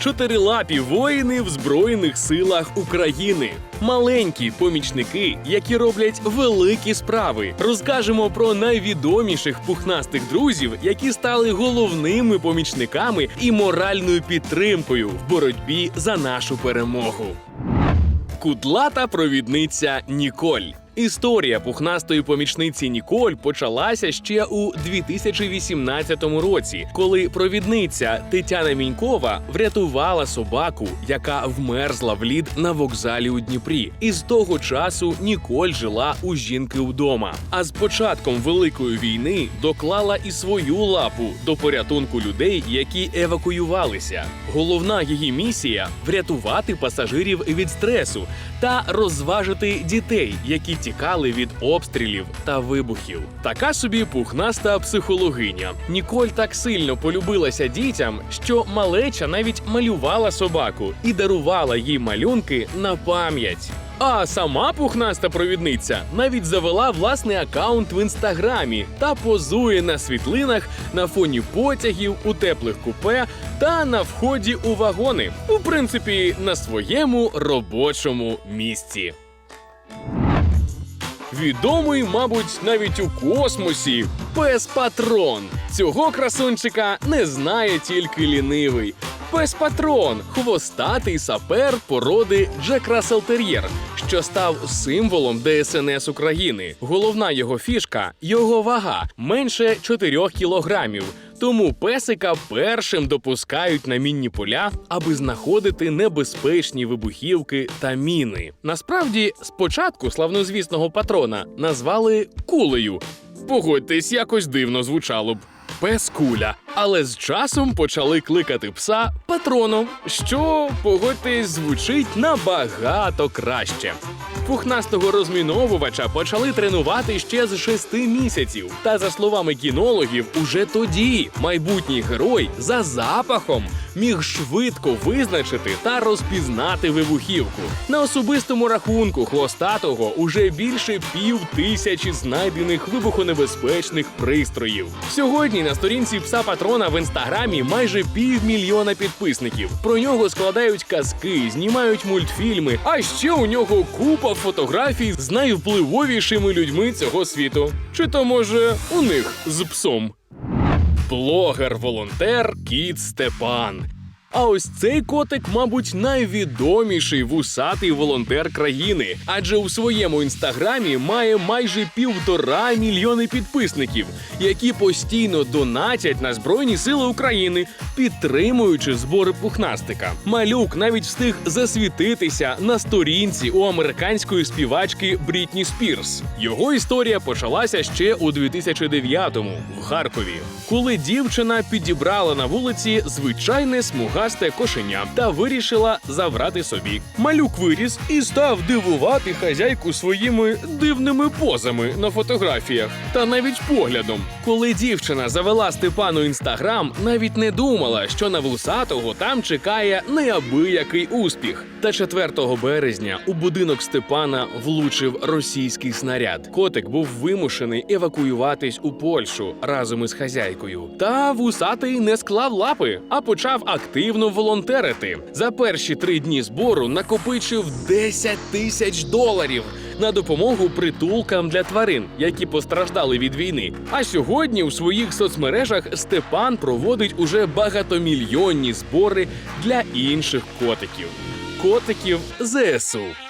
чотирилапі воїни в Збройних силах України. Маленькі помічники, які роблять великі справи. Розкажемо про найвідоміших пухнастих друзів, які стали головними помічниками і моральною підтримкою в боротьбі за нашу перемогу. Кудлата провідниця Ніколь. Історія пухнастої помічниці Ніколь почалася ще у 2018 році, коли провідниця Тетяна Мінькова врятувала собаку, яка вмерзла в лід на вокзалі у Дніпрі. І з того часу Ніколь жила у жінки вдома. А з початком великої війни доклала і свою лапу до порятунку людей, які евакуювалися. Головна її місія врятувати пасажирів від стресу та розважити дітей, які тікали від обстрілів та вибухів. Така собі пухнаста психологиня. Ніколь так сильно полюбилася дітям, що малеча навіть малювала собаку і дарувала їй малюнки на пам'ять. А сама пухнаста провідниця навіть завела власний акаунт в інстаграмі та позує на світлинах на фоні потягів у теплих купе та на вході у вагони. У принципі, на своєму робочому місці. Відомий, мабуть, навіть у космосі пес Патрон. Цього красунчика не знає тільки лінивий. Пес Патрон хвостатий сапер породи Джек Рассел Тер'єр, що став символом ДСНС України. Головна його фішка його вага менше 4 кілограмів. Тому песика першим допускають на мінні поля, аби знаходити небезпечні вибухівки та міни. Насправді, спочатку славнозвісного патрона назвали кулею. Погодьтесь, якось дивно звучало б. Пес куля. Але з часом почали кликати пса патроном, що, погодьтесь, звучить набагато краще. Пухнастого розміновувача почали тренувати ще з шести місяців. Та за словами кінологів, уже тоді майбутній герой за запахом міг швидко визначити та розпізнати вибухівку. На особистому рахунку хвостатого уже більше пів тисячі знайдених вибухонебезпечних пристроїв. Сьогодні на сторінці пса патрона в інстаграмі майже півмільйона підписників. Про нього складають казки, знімають мультфільми. А ще у нього купа фотографій з найвпливовішими людьми цього світу. Чи то може у них з псом? Блогер-волонтер Кіт Степан. А ось цей котик, мабуть, найвідоміший вусатий волонтер країни, адже у своєму інстаграмі має майже півтора мільйони підписників, які постійно донатять на Збройні Сили України, підтримуючи збори пухнастика. Малюк навіть встиг засвітитися на сторінці у американської співачки Брітні Спірс. Його історія почалася ще у 2009-му в Харкові, коли дівчина підібрала на вулиці звичайне смугасте кошеня та вирішила забрати собі. Малюк виріс і став дивувати хазяйку своїми дивними позами на фотографіях та навіть поглядом. Коли дівчина завела Степану інстаграм, навіть не думала, що на вусатого там чекає неабиякий успіх. Та 4 березня у будинок Степана влучив російський снаряд. Котик був вимушений евакуюватись у Польщу разом із хазяйкою. Та вусатий не склав лапи, а почав активно волонтерити. За перші три дні збору накопичив 10 тисяч доларів на допомогу притулкам для тварин, які постраждали від війни. А сьогодні у своїх соцмережах Степан проводить уже багатомільйонні збори для інших котиків. Котиків ЗСУ.